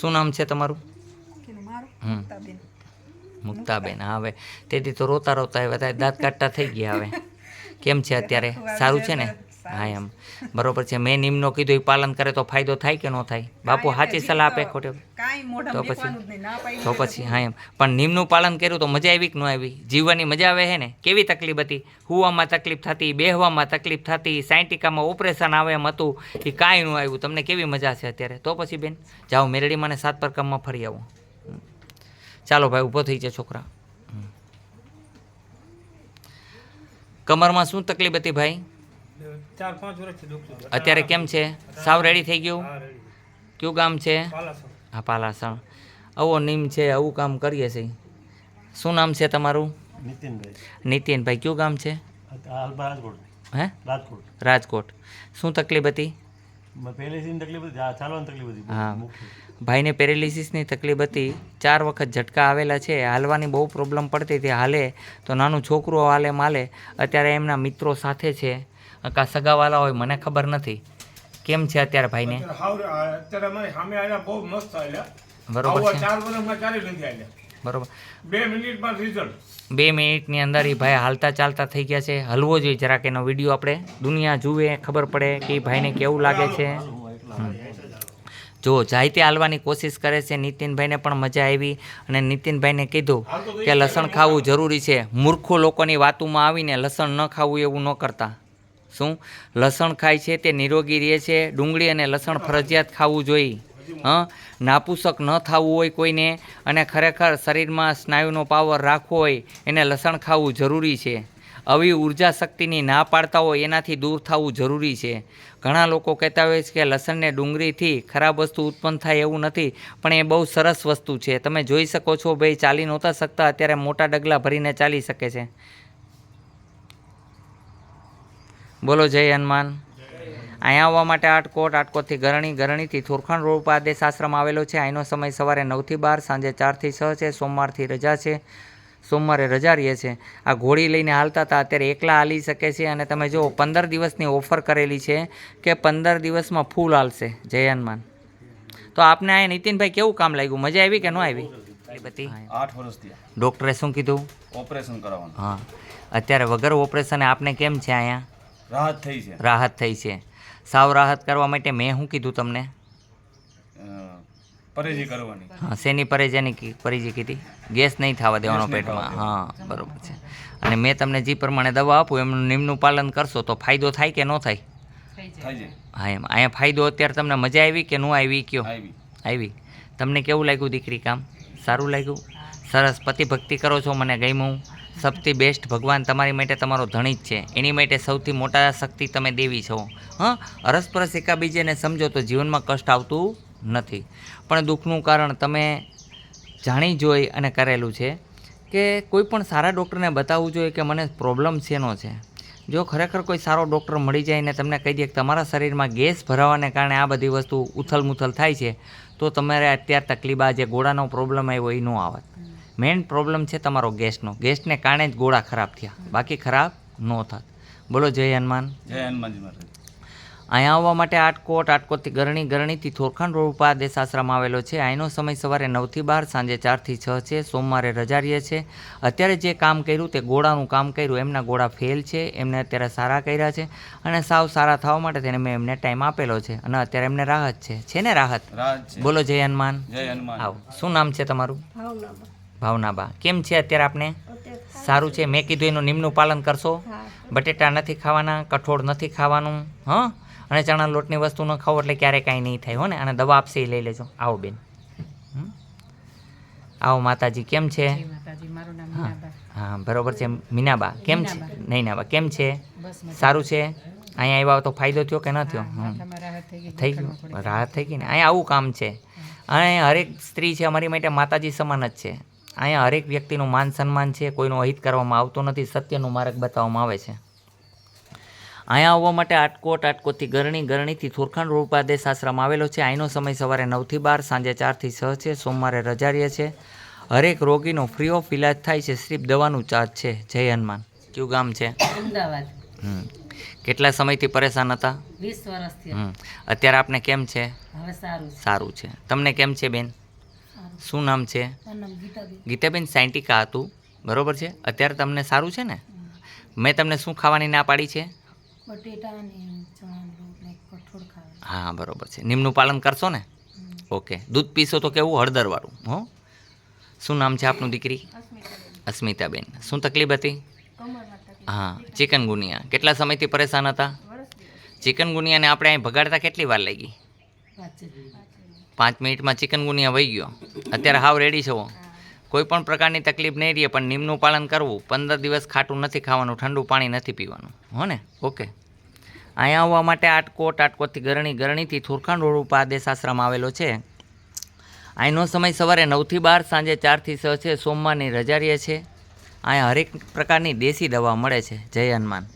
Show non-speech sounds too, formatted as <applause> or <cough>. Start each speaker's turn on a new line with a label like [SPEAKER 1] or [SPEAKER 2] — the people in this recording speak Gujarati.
[SPEAKER 1] શું નામ છે તમારું?
[SPEAKER 2] મુક્તાબેન.
[SPEAKER 1] હવે. તેથી તો રોતા રોતા અત્યારે દાંત કાઢતા થઈ ગયા હવે. <laughs> કેમ છે અત્યારે? સારું છે ને? હા એમ. બરોબર છે. મેં નિમનો કીધું એ પાલન કરે તો ફાયદો થાય કે ન થાય? બાપુ સાચી સલાહ આપે ખોટે. તો પછી- તો પછી હા એમ. પણ નિમનું પાલન કર્યું તો મજા આવી કે ન આવી? જીવવાની મજા આવે છે ને? કેવી તકલીફ હતી? હુવામાં તકલીફ થતી બેહવામાં તકલીફ થતી સાયન્ટિકામાં ઓપરેશન આવે એમ હતું એ કાંઈ ન આવ્યું. તમને કેવી મજા છે અત્યારે? તો પછી બેન જાઓ મેરડી મને સાત પર કામમાં ફરી આવો. ચાલો ભાઈ ઊભો થઈ જાય છોકરા. કમરમાં શું તકલીફ હતી ભાઈ?
[SPEAKER 3] ચાર પાંચ વર્ષથી દુખતું હતું.
[SPEAKER 1] અત્યારે કેમ છે? સાવ રેડી થઈ ગયું?
[SPEAKER 3] હા, રેડી.
[SPEAKER 1] કયું ગામ છે?
[SPEAKER 3] પાલાસણ.
[SPEAKER 1] હા પાલાસણ. આવો નીમ છે આવું કામ કરીએ છીએ. શું નામ છે તમારું?
[SPEAKER 4] નીતિનભાઈ.
[SPEAKER 1] નીતિનભાઈ કયું ગામ છે?
[SPEAKER 4] હાલમાં રાજકોટ.
[SPEAKER 1] હે?
[SPEAKER 4] રાજકોટ.
[SPEAKER 1] રાજકોટ. શું તકલીફ હતી?
[SPEAKER 4] મ- પહેલેથી તકલીફ હતી આ ચાલવાની તકલીફ હતી.
[SPEAKER 1] હા.
[SPEAKER 4] મુખ્ય.
[SPEAKER 1] ભાઈને પેરેલિસિસની તકલીફ હતી. ચાર વખત ઝટકા આવેલા છે. હાલવાની બહુ પ્રોબ્લેમ પડતી હતી. હાલે તો નાનું છોકરું હાલે માલે. અત્યારે એમના મિત્રો સાથે છે. કા સગાવાલા હોય મને ખબર નથી. કેમ છે અત્યારે ભાઈને?
[SPEAKER 3] અત્યારે અમારી સામે આવ્યા બહુ મસ્ત આવ્યા
[SPEAKER 1] બરોબર છે.
[SPEAKER 3] ચાર વર્ષમાં ચાલી નથી આવ્યા
[SPEAKER 1] બરોબર.
[SPEAKER 3] બે મિનિટમાં રિઝલ્ટ
[SPEAKER 1] બે મિનિટની અંદર એ ભાઈ હાલતા ચાલતા થઈ ગયા છે. હલવો જોઈએ જરાક એનો વીડિયો આપણે. દુનિયા જુએ ખબર પડે કે એ ભાઈને કેવું લાગે છે. જો જાયતે હાલવાની કોશિશ કરે છે. નીતિનભાઈને પણ મજા આવી અને નીતિનભાઈને કીધું કે લસણ ખાવું જરૂરી છે. મૂર્ખો લોકોની વાતોમાં આવીને લસણ ન ખાવું એવું ન કરતા. શું? લસણ ખાય છે તે નિરોગી રહે છે. ડુંગળી અને લસણ ફરજિયાત ખાવું જોઈએ. હં? નાપુસક ન થવું હોય કોઈને અને ખરેખર શરીરમાં સ્નાયુનો પાવર રાખવો હોય એને લસણ ખાવું જરૂરી છે. આવી ઊર્જા શક્તિની ના પાડતા હોય એનાથી દૂર થવું જરૂરી છે. ઘણા લોકો કહેતા હોય છે કે લસણને ડુંગળીથી ખરાબ વસ્તુ ઉત્પન્ન થાય એવું નથી, પણ એ બહુ સરસ વસ્તુ છે. તમે જોઈ શકો છો, ભાઈ, ચાલી નહોતા શકતા, અત્યારે મોટા ડગલા ભરીને ચાલી શકે છે. બોલો જય હનુમાન. અહીંયા આવવા માટે આટકોટ આટકોટથી ગરણી ગરણીથી થોરખાણ રોડ પર આદેશ આશ્રમ આવેલો છે. અહીંનો સમય સવારે નવથી બાર સાંજે ચારથી છ છે સોમવારથી રજા છે. સોમવારે રજા રહે છે. આ ઘોડી લઈને હાલતા હતા. અત્યારે એકલા હાલી શકે છે અને તમે જુઓ પંદર દિવસની ઓફર કરેલી છે કે પંદર દિવસમાં ફૂલ હાલશે. જય હનુમાન. તો આપને આ નીતિનભાઈ કેવું કામ લાગ્યું? મજા આવી કે ન આવી? બધી
[SPEAKER 5] આઠ વર્ષથી
[SPEAKER 1] ડૉક્ટરે શું કીધું?
[SPEAKER 5] ઓપરેશન કરાવવાનું.
[SPEAKER 1] હા. અત્યારે વગર ઓપરેશન આપને કેમ છે અહીંયા?
[SPEAKER 5] રાહત થઈ છે.
[SPEAKER 1] રાહત થઈ છે. સાવ રાહત કરવા માટે મેં શું કીધું તમને?
[SPEAKER 5] પરેજી કરવાની.
[SPEAKER 1] હા શેની પરેજાની કી- પરેજી કીધી? ગેસ નહીં થવા દેવાનો પેટમાં. હા બરોબર છે. અને મેં તમને જે પ્રમાણે દવા આપું એમનું નિયમનું પાલન કરશો તો ફાયદો થાય કે ન થાય? હા એમ. અહીંયા ફાયદો અત્યારે તમને મજા આવી કે ન આવી? કયો?
[SPEAKER 5] આવી.
[SPEAKER 1] આવી. તમને કેવું લાગ્યું દીકરી કામ? સારું લાગ્યું? સરસ પતિ ભક્તિ કરો છો, મને ગમ્યું. સૌથી બેસ્ટ ભગવાન તમારી માટે તમારો ધણી જ છે. એની માટે સૌથી મોટા શક્તિ તમે દેવી છો. હં? અરસપરસ એકાબીજેને સમજો તો જીવનમાં કષ્ટ આવતું નથી. પણ દુઃખનું કારણ તમે જાણી જોઈ અને કરેલું છે કે કોઈ પણ સારા ડૉક્ટરને બતાવવું જોઈએ કે મને પ્રોબ્લેમ શેનો છે. જો ખરેખર કોઈ સારો ડૉક્ટર મળી જાય ને તમને કહી દે કે તમારા શરીરમાં ગેસ ભરાવાને કારણે આ બધી વસ્તુ ઉથલમુથલ થાય છે તો તમારે અત્યારે તકલીફ જે ગોળાનો પ્રોબ્લેમ આવ્યો એ ન આવત મેઇન પ્રોબ્લેમ છે તમારો ગેસનો. ગેસને કારણે જ ગોળા ખરાબ થયા. બાકી ખરાબ ન થાત. બોલો, જય હનુમાન.
[SPEAKER 5] જય હનુમાનજી મહારાજ.
[SPEAKER 1] અહીંયા આવવા માટે આટકોટ આટકોટથી ગરણી ગરણીથી થોરખાણ રોડ ઉપર આદેશ આશ્રમ આવેલો છે. અહીંનો સમય સવારે નવથી બાર સાંજે ચારથી છ છે. સોમવારે રજા રહે છે. અત્યારે જે કામ કર્યું તે ગોળાનું કામ કર્યું. એમના ગોળા ફેલ છે. એમને અત્યારે સારા કર્યા છે અને સાવ સારા થવા માટે તેને મેં એમને ટાઈમ આપેલો છે અને અત્યારે એમને રાહત છે. છે ને રાહત?
[SPEAKER 5] રાહત
[SPEAKER 1] બોલો જય હનુમાન.
[SPEAKER 5] જય હનુમાન.
[SPEAKER 1] આવો. શું નામ છે તમારું? ભાવનાબા. કેમ છે અત્યારે આપને? સારું છે. મેં કીધું એનું નિમનું પાલન કરશો. બટેટા નથી ખાવાના કઠોળ નથી ખાવાનું. હં? અને ચણા લોટની વસ્તુ ન ખાઓ એટલે ક્યારે કાંઈ નહીં થાય હો ને અને દવા આપશે એ લઈ લેજો. આવો બેન. આવો માતાજી કેમ છે? હા. બરોબર છે. મીનાબા કેમ છે. નૈનાબા કેમ છે? સારું છે? અહીંયા આવ્યા તો ફાયદો થયો કે ન થયો.
[SPEAKER 6] થઈ
[SPEAKER 1] ગયો. રાહત થઈ ગઈ ને. અહીંયા આવું કામ છે. અહીંયા હરેક સ્ત્રી છે અમારી માટે માતાજી સમાન જ છે. અહીંયા હરેક વ્યક્તિનું માન સન્માન છે. કોઈનું અહિત કરવામાં આવતું નથી. સત્યનું માર્ગ બતાવવામાં આવે છે. અહીંયા આવવા માટે આટકોટ આટકોટથી ગરણી ગરણીથી થોરખાણ રોડ આશ્રમ આવેલો છે. અહીંનો સમય સવારે નવથી બાર સાંજે ચારથી છ છે. સોમવારે રજા રહે છે. હરેક રોગીનો ફ્રી ઓફ ઇલાજ થાય છે. સ્ટ્રીપ દવાનું ચાર્જ છે. જય હનુમાન. કયું ગામ છે?
[SPEAKER 6] અમદાવાદ.
[SPEAKER 1] કેટલા સમયથી પરેશાન હતા?
[SPEAKER 6] વીસ વર્ષથી
[SPEAKER 1] અત્યારે આપને કેમ છે?
[SPEAKER 6] હવે સારું છે.
[SPEAKER 1] સારું છે. તમને કેમ છે બેન? શું નામ છે?
[SPEAKER 6] ગીતાબેન.
[SPEAKER 1] સાયન્ટિકા હતું. બરોબર છે? અત્યારે તમને સારું છે ને? મેં તમને શું ખાવાની ના પાડી છે?
[SPEAKER 6] બટેટા કઠોળ ખાવા.
[SPEAKER 1] હા બરોબર છે. નિમનું પાલન કરશો ને? ઓકે. દૂધ પીશો તો કેવું? હળદરવાળું હો? શું નામ છે આપનું દીકરી? અસ્મિતાબેન. શું તકલીફ હતી? હા ચિકન ગુનિયા. કેટલા સમયથી પરેશાન હતા? ચિકન ગુનિયાને આપણે અહીં ભગાડતા કેટલી વાર લાગી? પાંચ મિનિટમાં ચિકનગુનિયા વહી ગયો. અત્યારે હાવ રેડી છો? કોઈ પણ પ્રકારની તકલીફ નહીં રહે, પણ નિયમનું પાલન કરવું, પંદર દિવસ ખાટું નથી ખાવાનું, ઠંડુ પાણી નથી પીવાનું. હો ને? ઓકે. અહીંયા આવવા માટે આટકોટ આટકોટથી ગરણી ગરણીથી થોરખાણ રોડ ઉપર આદેશ આશ્રમ આવેલો છે. અહીંનો સમય સવારે નવથી બાર, સાંજે ચારથી છ છે, સોમવારની રજા રહે છે. અહીંયા હરેક પ્રકારની દેશી દવા મળે છે. જય હનુમાન.